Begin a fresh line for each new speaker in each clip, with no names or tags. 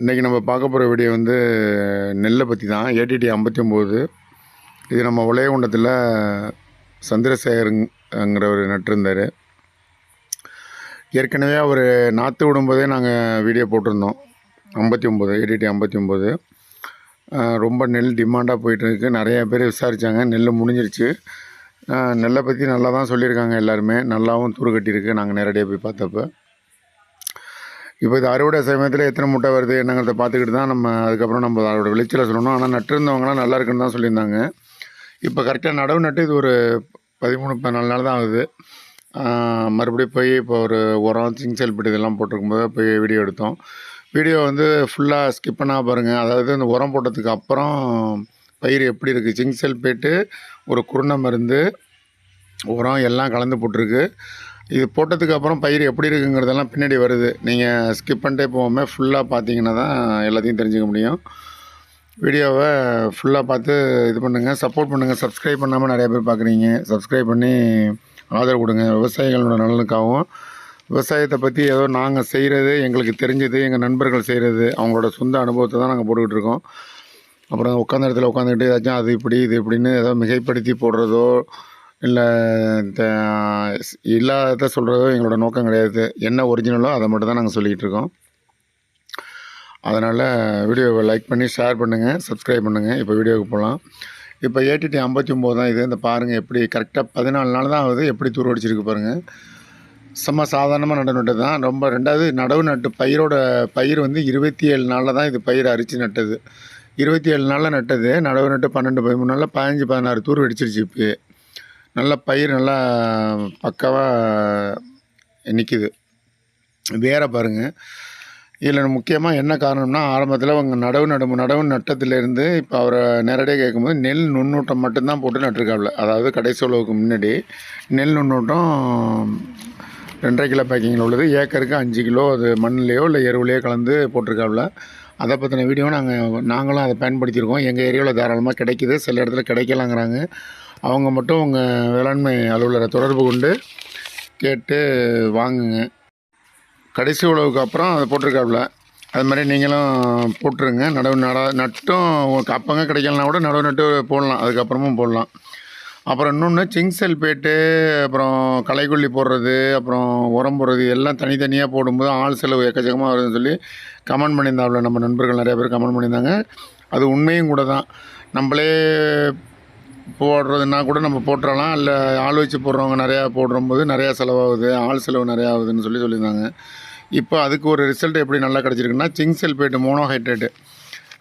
இன்றைக்கி நம்ம பார்க்க போகிற வீடியோ வந்து நெல்லை பற்றி தான் ஏடிடி ஐம்பத்தி ஒம்பது இது நம்ம உலையகுண்டத்தில் சந்திரசேகருங்கிறவர் நட்டிருந்தார். ஏற்கனவே அவர் நாற்று விடும்போதே நாங்கள் வீடியோ போட்டிருந்தோம். ஐம்பத்தி ஒம்பது ஏடிடி ஐம்பத்தி ஒம்பது ரொம்ப நெல் டிமாண்டாக போயிட்டுருக்கு. நிறைய பேர் விசாரித்தாங்க நெல் முடிஞ்சிருச்சு. நெல்லை பற்றி நல்லா தான் சொல்லியிருக்காங்க எல்லாருமே. நல்லாவும் தூர் கட்டியிருக்கு. நாங்கள் நேரடியாக போய் பார்த்தப்ப. இப்போ இது அறுவடை சமயத்தில் எத்தனை முட்டை வருது என்னங்கிறத பார்த்துக்கிட்டு தான் நம்ம அதுக்கப்புறம் நம்ம அதோட விளைச்சலை சொல்லணும். ஆனால் நட்டிருந்தவங்களாம் நல்லா இருக்குன்னு தான் சொல்லியிருந்தாங்க. இப்போ கரெக்டாக நடவு நட்டு இது ஒரு பதிமூணு பதினாலு நாள் தான் ஆகுது. மறுபடியும் போய் இப்போ ஒரு உரம் சிங்சல் பிட்டு இதெல்லாம் போட்டிருக்கும்போது போய் வீடியோ எடுத்தோம். வீடியோ வந்து ஃபுல்லாக ஸ்கிப் பண்ணால் பாருங்கள் அதாவது இந்த உரம் போட்டதுக்கு அப்புறம் பயிர் எப்படி இருக்குது ஜிங்சல் போயிட்டு ஒரு குருணை மருந்து உரம் எல்லாம் கலந்து போட்டிருக்கு. இது போட்டதுக்கு அப்புறம் பயிர் எப்படி இருக்குங்கிறதெல்லாம் பின்னாடி வருது. நீங்கள் ஸ்கிப் பண்ணிட்டே போகாமல் ஃபுல்லாக பார்த்தீங்கன்னா தான் எல்லாத்தையும் தெரிஞ்சுக்க முடியும். வீடியோவை ஃபுல்லாக பார்த்து இது பண்ணுங்கள் சப்போர்ட் பண்ணுங்கள் சப்ஸ்கிரைப் பண்ணாமல் நிறைய பேர் பார்க்குறீங்க சப்ஸ்கிரைப் பண்ணி ஆதரவு கொடுங்க. விவசாயிகளோட நலனுக்காகவும் விவசாயத்தை பற்றி ஏதோ நாங்கள் செய்கிறது எங்களுக்கு தெரிஞ்சது எங்கள் நண்பர்கள் செய்கிறது அவங்களோட சொந்த அனுபவத்தை தான் நாங்கள் போட்டுக்கிட்டு இருக்கோம். அப்புறம் உட்காந்த இடத்துல உட்காந்துக்கிட்டு ஏதாச்சும் அது இப்படி இது இப்படின்னு ஏதோ மிகைப்படுத்தி போடுறதோ இல்லை இல்லாத சொல்கிறதோ எங்களோட நோக்கம் கிடையாது. என்ன ஒரிஜினலோ அதை மட்டும் தான் நாங்கள் சொல்லிக்கிட்டு இருக்கோம். அதனால் வீடியோவை லைக் பண்ணி ஷேர் பண்ணுங்கள் சப்ஸ்கிரைப் பண்ணுங்கள் இப்போ வீடியோவுக்கு போகலாம். இப்போ ஏடிடி ஐம்பத்தி ஒம்பது தான் இது. இந்த பாருங்கள் எப்படி கரெக்டாக பதினாலு நாள் தான் ஆகுது. எப்படி தூர் அடிச்சிருக்கு பாருங்கள் செம்ம சாதாரணமாக நடவு நட்டு தான். ரொம்ப ரெண்டாவது நடவு நட்டு பயிரோட பயிர் வந்து இருபத்தி ஏழு நாளில் தான் இது பயிர் அரிச்சு நட்டது. இருபத்தி ஏழு நாளில் நட்டது. நடவு நட்டு பன்னெண்டு பதிமூணு நாளில் பதினஞ்சு பதினாறு தூர் வெடிச்சிருச்சு இப்போ நல்ல பயிர் நல்லா பக்காவாக நிற்கிது வேற பாருங்கள் இதில் முக்கியமாக என்ன காரணம்னா ஆரம்பத்தில் அவங்க நடவு நடு நடவு நட்டத்துலேருந்து இப்போ அவரை நேரடியாக கேட்கும்போது நெல் நுண்ணூட்டம் மட்டும்தான் போட்டு நட்டிருக்காப்புல அதாவது கடைசி உழவுக்கு முன்னாடி நெல் நுண்ணூட்டம் ரெண்டரை கிலோ பேக்கிங்கில் உள்ளது. ஏக்கருக்கு அஞ்சு கிலோ அது மண்ணிலையோ இல்லை எருவுலையோ கலந்து போட்டிருக்காப்புல அதை பற்றின வீடியோ நாங்கள் நாங்களும் அதை பயன்படுத்தியிருக்கோம். எங்கள் ஏரியாவில் தாராளமாக கிடைக்குது. சில இடத்துல கிடைக்கலாங்கிறாங்க. அவங்க மட்டும் உங்கள் வேளாண்மை அலுவலரை தொடர்பு கொண்டு கேட்டு வாங்குங்க. கடைசி உழவுக்கு அப்புறம் அதை போட்டிருக்காப்புல. அது மாதிரி நீங்களும் போட்டுருங்க. நடவு நட நட்டும் உங்களுக்கு அப்பங்க கிடைக்கலனா கூட நடவு நட்டு போடலாம். அதுக்கப்புறமும் போடலாம். அப்புறம் இன்னொன்று சிங்செல் பேட்டு அப்புறம் களைக்கொல்லி போடுறது அப்புறம் உரம் போடுறது எல்லாம் தனித்தனியாக போடும்போது ஆள் செலவு எக்கச்சக்கமாக வருதுன்னு சொல்லி கமெண்ட் பண்ணியிருந்தாப்புல. நம்ம நண்பர்கள் நிறைய பேர் கமெண்ட் பண்ணியிருந்தாங்க. அது உண்மையும் கூட தான். நம்மளே போடுறதுன்னா கூட நம்ம போட்டுறலாம். இல்லை ஆள் வச்சு போடுறவங்க நிறையா போடும்போது நிறையா செலவாகுது. ஆள் செலவு நிறையா ஆகுதுன்னு சொல்லி சொல்லியிருந்தாங்க. இப்போ அதுக்கு ஒரு ரிசல்ட் எப்படி நல்லா கிடச்சிருக்குன்னா சிங் சல்பேட்டு மோனோஹைட்ரேட்டு.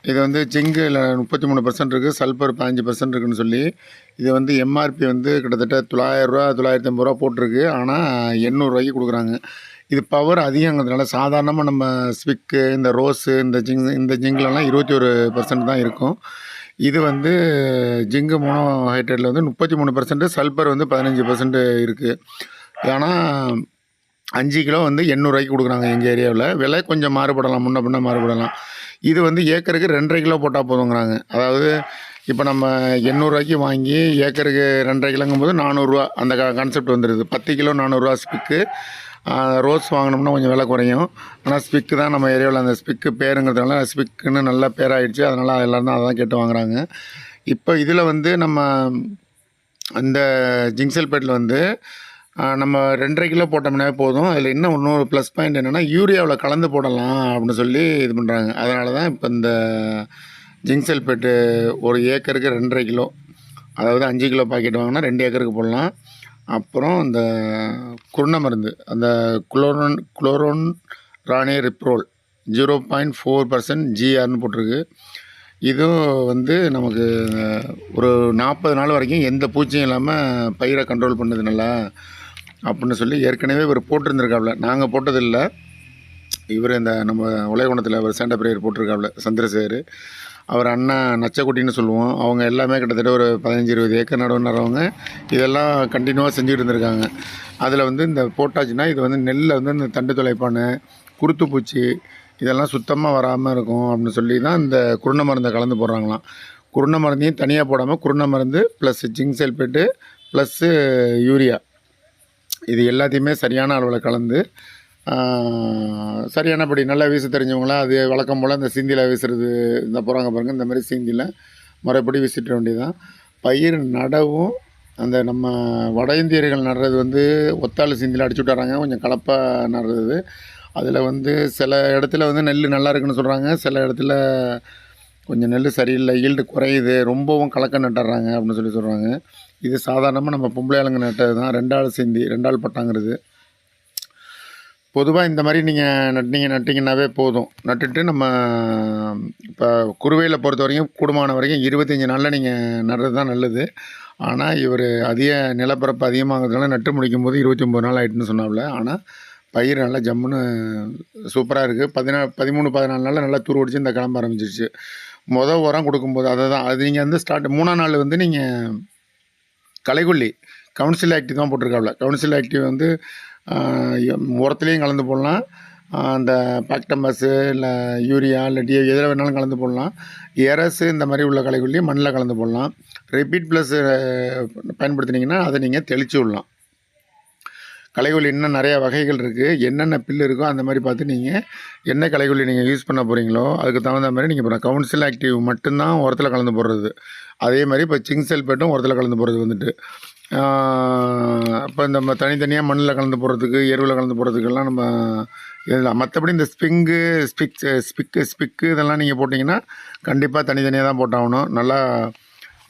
இது வந்து ஜிங்கில் முப்பத்தி மூணு பர்சன்ட் இருக்குது சல்பர் பதினஞ்சு பர்சன்ட் இருக்குன்னு சொல்லி. இது வந்து எம்ஆர்பி வந்து கிட்டத்தட்ட தொள்ளாயிரரூவா தொள்ளாயிரத்தி ஐம்பது ரூபா போட்டிருக்கு. ஆனால் எண்ணூறுரூவாய்க்கு கொடுக்குறாங்க. இது பவர் அதிகங்கிறதுனால சாதாரணமாக நம்ம ஸ்விக்கு இந்த ரோஸு இந்த ஜிங் இந்த ஜிங்கிலலாம் இருபத்தி ஒரு பர்சன்ட் தான் இருக்கும். இது வந்து ஜிங்கு மோனோ ஹைட்ரேட்டில் வந்து முப்பத்தி மூணு பர்சன்ட் சல்பர் வந்து பதினஞ்சு பர்சன்ட் இருக்குது ஏன்னா அஞ்சு கிலோ வந்து எண்ணூறுரூவாய்க்கு கொடுக்குறாங்க எங்கள் ஏரியாவில். விலை கொஞ்சம் மாறுபடலாம் முன்ன பின்ன மாறுபடலாம். இது வந்து ஏக்கருக்கு ரெண்டரை கிலோ போட்டால் போதுங்கிறாங்க. அதாவது இப்போ நம்ம எண்ணூறுரூவாய்க்கு வாங்கி ஏக்கருக்கு ரெண்டரை கிலோங்கும்போது நானூறுரூவா அந்த கான்செப்ட் வந்துடுது பத்து கிலோ நானூறுரூவா ஸ்பிக்கு ரோஸ் வாங்கினோம்னா கொஞ்சம் விலை குறையும். ஆனால் ஸ்பிக்கு தான் நம்ம ஏரியாவில் அந்த ஸ்பிக்கு பேருங்கிறதுனால ஸ்பிக்குன்னு நல்ல பேராயிடுச்சு. அதனால் எல்லோரும் தான் அதை தான் கேட்டு வாங்குறாங்க. இப்போ இதில் வந்து நம்ம அந்த ஜிங்சல்பேட்டில் வந்து நம்ம ரெண்டரை கிலோ போட்டோம்னா போதும். அதில் இன்னும் இன்னொரு ப்ளஸ் பாயிண்ட் என்னென்னா யூரியாவில் கலந்து போடலாம் அப்படின்னு சொல்லி இது பண்ணுறாங்க அதனால தான் இப்போ இந்த ஜிங்சல்பேட்டு ஒரு ஏக்கருக்கு ரெண்டரை கிலோ அதாவது அஞ்சு கிலோ பாக்கெட் வாங்கினா ரெண்டு ஏக்கருக்கு போடலாம். அப்புறம் இந்த குருணை மருந்து அந்த குளோரோன் குளோரோன் ராணி ரிப்ரோல் ஜீரோ பாயிண்ட் ஃபோர் பர்சன்ட் ஜிஆர்னு போட்டிருக்கு. இதுவும் வந்து நமக்கு ஒரு நாற்பது நாள் வரைக்கும் எந்த பூச்சியும் இல்லாமல் பயிரை கண்ட்ரோல் பண்ணுது நல்லா அப்படின்னு சொல்லி ஏற்கனவே இவர் போட்டிருந்துருக்காப்புல நாங்கள் போட்டதில்லை. இவர் இந்த நம்ம உலககுணத்தில் அவர் சேண்ட பிரேயர் போட்டிருக்காப்புல சந்திரசேகர். அவர் அண்ணா நச்சக்குட்டின்னு சொல்லுவோம். அவங்க எல்லாமே கிட்டத்தட்ட ஒரு பதினஞ்சு இருபது ஏக்கர் நடவு இதெல்லாம் கண்டினியூவாக செஞ்சுட்டு இருந்திருக்காங்க. அதில் வந்து இந்த போட்டாச்சுன்னா இது வந்து நெல்லில் வந்து இந்த தண்டு துளைப்பானை குருத்து பூச்சி இதெல்லாம் சுத்தமாக வராமல் இருக்கும் அப்படின்னு சொல்லி தான் இந்த குருணை மருந்தை கலந்து போடுறாங்களாம். குருணை மருந்தையும் தனியாக போடாமல் குருணை மருந்து plus zinc sulphate plus urea இது எல்லாத்தையுமே சரியான அளவில் கலந்து சரியானபடி நல்லா வீச தெரிஞ்சவங்களாம் அது வழக்கம் போல் இந்த சிந்தியில் வீசுறது இந்த போகிறாங்க பாருங்கள் இந்த மாதிரி சிந்தியில் முறைப்படி வீசிட்டு வேண்டியதான் பயிர் நடவும் அந்த நம்ம வட இந்தியர்கள் நடுறது வந்து ஒத்தாள் சிந்தியில் அடிச்சு விட்டுறாங்க கொஞ்சம் கலப்பாக நடுறது அதில் வந்து சில இடத்துல வந்து நெல் நல்லா இருக்குன்னு சொல்கிறாங்க சில இடத்துல கொஞ்சம் நெல் சரியில்லை ஈல்டு குறையுது ரொம்பவும் கலக்க நட்டுறாங்க அப்படின்னு சொல்லி சொல்கிறாங்க இது சாதாரணமாக நம்ம பொம்பளை ஆளுங்க நட்டது தான் ரெண்டாள் சிந்தி ரெண்டாள் பட்டாங்கிறது. பொதுவாக இந்த மாதிரி நீங்கள் நட்டினீங்க நட்டிங்கன்னாவே போதும். நட்டுட்டு நம்ம இப்போ குருவையில் பொறுத்த வரைக்கும் கூடுமான வரைக்கும் இருபத்தஞ்சி நாளில் நீங்கள் நடுறது தான் நல்லது. ஆனால் இவர் அதிக நிலப்பரப்பு அதிகமாகிறதுனால நட்டு முடிக்கும் போது இருபத்தி ஒம்பது நாள் ஆயிட்டுன்னு சொன்னாப்புல ஆனால் பயிர் நல்லா ஜம்முன்னு சூப்பராக இருக்குது பதினா பதிமூணு பதினாலு நாளில் நல்லா தூர் ஒடிச்சு இந்த கிளம்ப ஆரம்பிச்சிருச்சு. மொதல் உரம் கொடுக்கும்போது அதை தான் அது நீங்கள் வந்து ஸ்டார்ட் மூணாம் நாள் வந்து நீங்கள் களைகொல்லி கவுன்சில் ஆக்டிவ் தான் போட்டிருக்காப்புல கவுன்சில் ஆக்டிவ் வந்து உரத்துலேயும் கலந்து போடலாம். அந்த பேக்டம்பஸு இல்லை யூரியா இல்லை டிஏ எதில் வேணாலும் கலந்து போடலாம். எரஸு இந்த மாதிரி உள்ள களைக்கொல்லி மண்ணில் கலந்து போடலாம். ரிப்பீட் ப்ளஸ் பயன்படுத்தினீங்கன்னா அதை நீங்கள் தெளித்து விடலாம். களைக்கொல்லி இன்னும் நிறைய வகைகள் இருக்குது என்னென்ன பில் இருக்கோ அந்த மாதிரி பார்த்து நீங்கள் என்ன களைக்கொல்லி நீங்கள் யூஸ் பண்ண போகிறீங்களோ அதுக்கு தகுந்த மாதிரி நீங்கள் இப்போ கவுன்சில் ஆக்டிவ் மட்டும்தான் உரத்தில் கலந்து போடுறது. அதே மாதிரி இப்போ சிங் செல்பேட்டும் உரத்தில் கலந்து போடுறது வந்துட்டு. இப்போ இந்த தனித்தனியாக மண்ணில் கலந்து போடுறதுக்கு எருவில் கலந்து போடுறதுக்கெல்லாம் நம்ம இதெல்லாம் மற்றபடி இந்த ஸ்பிங்கு ஸ்பிக் ஸ்பிக்கு ஸ்பிக்கு இதெல்லாம் நீங்கள் போட்டிங்கன்னா கண்டிப்பாக தனித்தனியாக தான் போட்டாகணும். நல்லா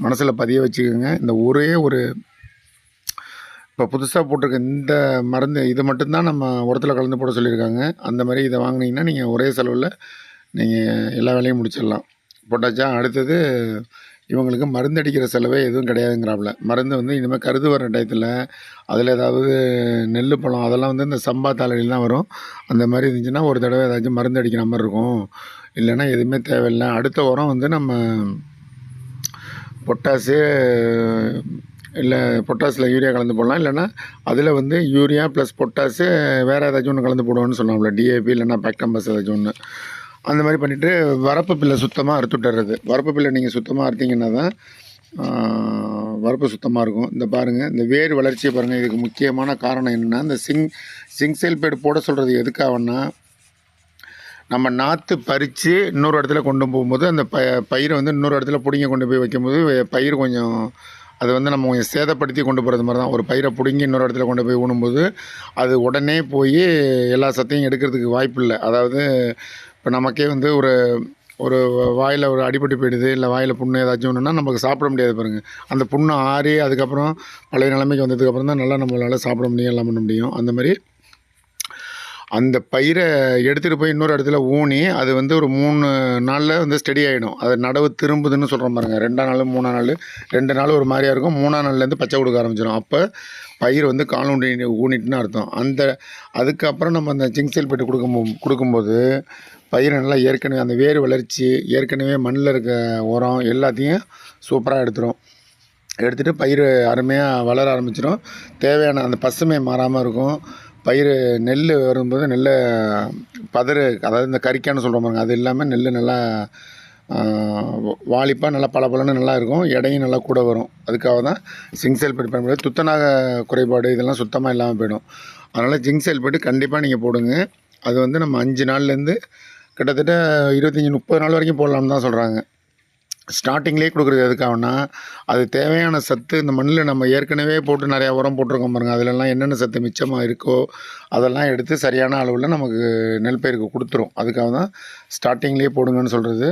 மனசில் பதிய வச்சுக்கோங்க. இந்த ஒரே ஒரு இப்போ புதுசாக போட்டிருக்க இந்த மருந்து இது மட்டும்தான் நம்ம உரத்தில் கலந்து போட சொல்லியிருக்காங்க. அந்த மாதிரி இதை வாங்கினீங்கன்னா நீங்கள் ஒரே செலவில் நீங்கள் எல்லா வேலையும் முடிச்சிடலாம். போட்டாச்சா அடுத்தது இவங்களுக்கு மருந்து அடிக்கிற செலவே எதுவும் கிடையாதுங்கிறாப்புல மருந்து வந்து இனிமேல் கருது வர டயத்தில் அதில் ஏதாவது நெல் பழம் அதெல்லாம் வந்து இந்த சம்பா தாளையில் வரும். அந்த மாதிரி இருந்துச்சுன்னா ஒரு தடவை ஏதாச்சும் மருந்து அடிக்கிற மாதிரி இருக்கும். இல்லைன்னா எதுவுமே தேவையில்லை. அடுத்த உரம் வந்து நம்ம பொட்டாசு இல்லை பொட்டாஸில் யூரியா கலந்து போடலாம். இல்லைன்னா அதில் வந்து யூரியா ப்ளஸ் பொட்டாஸு வேறு ஏதாச்சும் ஒன்று கலந்து போடுவோன்னு சொன்னாங்களே டிஏபி இல்லைன்னா பேக்டம்பஸ் ஏதாச்சும் ஒன்று. அந்த மாதிரி பண்ணிவிட்டு வரப்பு பில்லை சுத்தமாக அறுத்து விட்டுறது. வரப்பு பில்லை நீங்கள் சுத்தமாக அறுத்தீங்கன்னா தான் வரப்பு சுத்தமாக இருக்கும். இந்த பாருங்கள் இந்த வேர் வளர்ச்சியை பாருங்கள் இதுக்கு முக்கியமான காரணம் என்னென்னா இந்த சிங் சிங் செல்பேட் போட சொல்கிறது எதுக்காகன்னா நம்ம நாற்று பறித்து இன்னொரு இடத்துல கொண்டு போகும்போது அந்த ப பயிரை வந்து இன்னொரு இடத்துல பிடுங்கி கொண்டு போய் வைக்கும்போது பயிர் கொஞ்சம் அது வந்து நம்ம கொஞ்சம் சேதப்படுத்தி கொண்டு போகிறது மாதிரி தான். ஒரு பயிரை பிடுங்கி இன்னொரு இடத்துல கொண்டு போய் ஊனும்போது அது உடனே போய் எல்லா சத்தையும் எடுக்கிறதுக்கு வாய்ப்பு இல்லை. அதாவது இப்போ நமக்கே வந்து ஒரு ஒரு வாயில் ஒரு அடிபட்டு போயிடுது இல்லை வாயில் புண்ணு ஏதாச்சும் ஒன்றுனா நமக்கு சாப்பிட முடியாது பாருங்கள் அந்த புண்ணு ஆறி அதுக்கப்புறம் பழைய நிலைமைக்கு வந்ததுக்கப்புறம் தான் நல்லா நம்மளால் சாப்பிட முடியும் எல்லாம் பண்ண முடியும். அந்த மாதிரி அந்த பயிரை எடுத்துகிட்டு போய் இன்னொரு இடத்துல ஊனி அது வந்து ஒரு மூணு நாளில் வந்து ஸ்டெடி ஆகிடும் அது நடவு திரும்புதுன்னு சொல்கிறோம் பாருங்கள் ரெண்டாம் நாள் மூணாம் நாள் ரெண்டு நாள் ஒரு மாதிரியாக இருக்கும். மூணாம் நாள்லேருந்து பச்சை கொடுக்க ஆரம்பிச்சிடும் அப்போ பயிர் வந்து கால் ஊனிட்டுன்னு அர்த்தம். அந்த அதுக்கப்புறம் நம்ம அந்த ஜிங்க் செல்பேட்டு கொடுக்கும் கொடுக்கும்போது பயிர் நல்லா ஏற்கனவே அந்த வேர் வளர்ச்சி ஏற்கனவே மண்ணில் இருக்க உரம் எல்லாத்தையும் சூப்பராக எடுத்துரும். எடுத்துகிட்டு பயிர் அருமையாக வளர ஆரம்பிச்சிடும் தேவையான அந்த பசுமை மாறாமல் இருக்கும். பயிர் நெல் வரும்போது நெல்லை பதறு அதாவது இந்த கறிக்கான்னு சொல்கிறோம் பாருங்க அது இல்லாமல் நெல் நல்லா வாலிப்பாக நல்லா பளபளன்னு நல்லா இருக்கும். எடையும் நல்லா கூட வரும். அதுக்காக தான் ஜிங்க் செல்பேட் பயன்படுத்தி துத்தநாக குறைபாடு இதெல்லாம் சுத்தமாக இல்லாமல் போயிடும். அதனால் ஜிங்க் செல்பேட்டு கண்டிப்பாக நீங்கள் போடுங்க. அது வந்து நம்ம அஞ்சு நாள்லேருந்து கிட்டத்தட்ட இருபத்தஞ்சி முப்பது நாள் வரைக்கும் போடலாம்னு தான் சொல்கிறாங்க ஸ்டார்டிங்லேயே கொடுக்குறது எதுக்காகனா அது தேவையான சத்து இந்த மண்ணில் நம்ம ஏற்கனவே போட்டு நிறையா உரம் போட்டிருக்கோம் பாருங்கள் அதிலெல்லாம் என்னென்ன சத்து மிச்சமாக இருக்கோ அதெல்லாம் எடுத்து சரியான அளவில் நமக்கு நெல் பயிருக்கு கொடுத்துரும். அதுக்காக தான் ஸ்டார்டிங்லேயே போடுங்கன்னு சொல்கிறது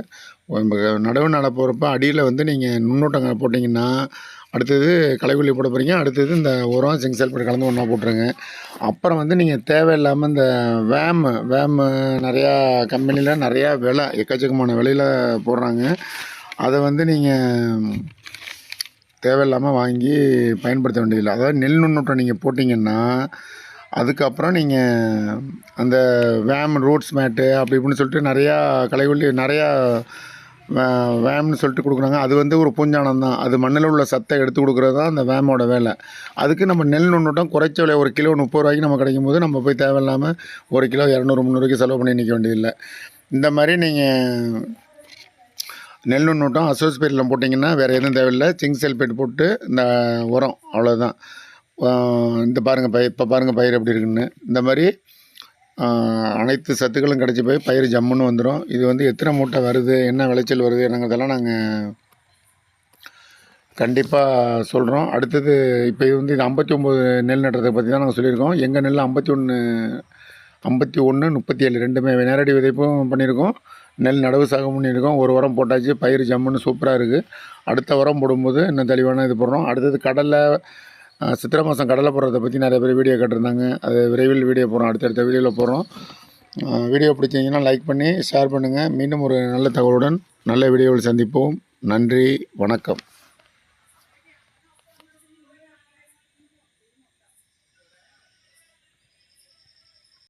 நடவு நட போகிறப்ப அடியில் வந்து நீங்கள் நுண்ணூட்டங்கள் போட்டிங்கன்னா அடுத்தது களைக்கொல்லி போட போகிறீங்க அடுத்தது இந்த உரம் சிங் சல்பேட் கலந்து ஒன்றா போட்டுருங்க. அப்புறம் வந்து நீங்கள் தேவையில்லாமல் இந்த வேம் வேம் நிறையா கம்பெனியில் நிறையா விலை எக்கச்சக்கமான விலையில் போடுறாங்க. அதை வந்து நீங்கள் தேவையில்லாமல் வாங்கி பயன்படுத்த வேண்டியதில்லை. அதாவது நெல் நுண்ணூட்டம் நீங்கள் போட்டிங்கன்னா அதுக்கப்புறம் நீங்கள் அந்த வேம் ரூட்ஸ் மேட்டு அப்படி இப்படின்னு சொல்லிட்டு நிறையா களைகொல்லி நிறையா வேம்னு சொல்லிட்டு கொடுக்குறாங்க. அது வந்து ஒரு பூஞ்சானம் தான் அது மண்ணில் உள்ள சத்தை எடுத்து கொடுக்குறது தான் அந்த வேமோட வேலை. அதுக்கு நம்ம நெல் நுண்ணூட்டம் குறைச்ச விலை ஒரு கிலோ முப்பது ரூபாய்க்கு நம்ம கிடைக்கும் போது நம்ம போய் தேவையில்லாமல் ஒரு கிலோ இரநூறு முந்நூறுக்கு செலவு பண்ணி நிற்க வேண்டியதில்லை. இந்த மாதிரி நீங்கள் நெல் நுண்ணூட்டம் அசோஸ்பேட்டில் போட்டிங்கன்னா வேறு எதுவும் தேவையில்லை. சிங்க் செல்பேட் போட்டு இந்த உரம் அவ்வளோதான் இந்த பாருங்கள் பயிர் இப்போ பாருங்கள் பயிர் எப்படி இருக்குன்னு. இந்த மாதிரி அனைத்து சத்துக்களும் கிடச்சி போய் பயிர் ஜம்முன்னு வந்துடும் இது வந்து எத்தனை மூட்டை வருது என்ன விளைச்சல் வருது என்னங்கிறதெல்லாம் நாங்கள் கண்டிப்பாக சொல்கிறோம் அடுத்தது இப்போ இது வந்து இது ஐம்பத்தி ஒம்பது நெல் நடுறதை பற்றி தான் நாங்கள் சொல்லியிருக்கோம். எங்கள் நெல் ஐம்பத்தி ஒன்று ஐம்பத்தி ஒன்று முப்பத்தி ஏழு ரெண்டுமே நேரடி விதைப்பும் பண்ணியிருக்கோம். நெல் நடவு சாகம் பண்ணியிருக்கோம். ஒரு உரம் போட்டாச்சு பயிர் ஜம்முன்னு சூப்பராக இருக்குது அடுத்த உரம் போடும்போது இன்னும் தெளிவான இது போடுறோம். அடுத்தது கடலை சித்திரை மாதம் கடலை போடுறதை பற்றி நிறைய பேர் வீடியோ கேட்டிருந்தாங்க. அது விரைவில் வீடியோ போகிறோம் அடுத்தடுத்த வீடியோவில் போகிறோம் வீடியோ பிடிச்சிங்கன்னா லைக் பண்ணி ஷேர் பண்ணுங்கள் மீண்டும் ஒரு நல்ல தகவலுடன் நல்ல வீடியோவில் சந்திப்போம். நன்றி. வணக்கம்.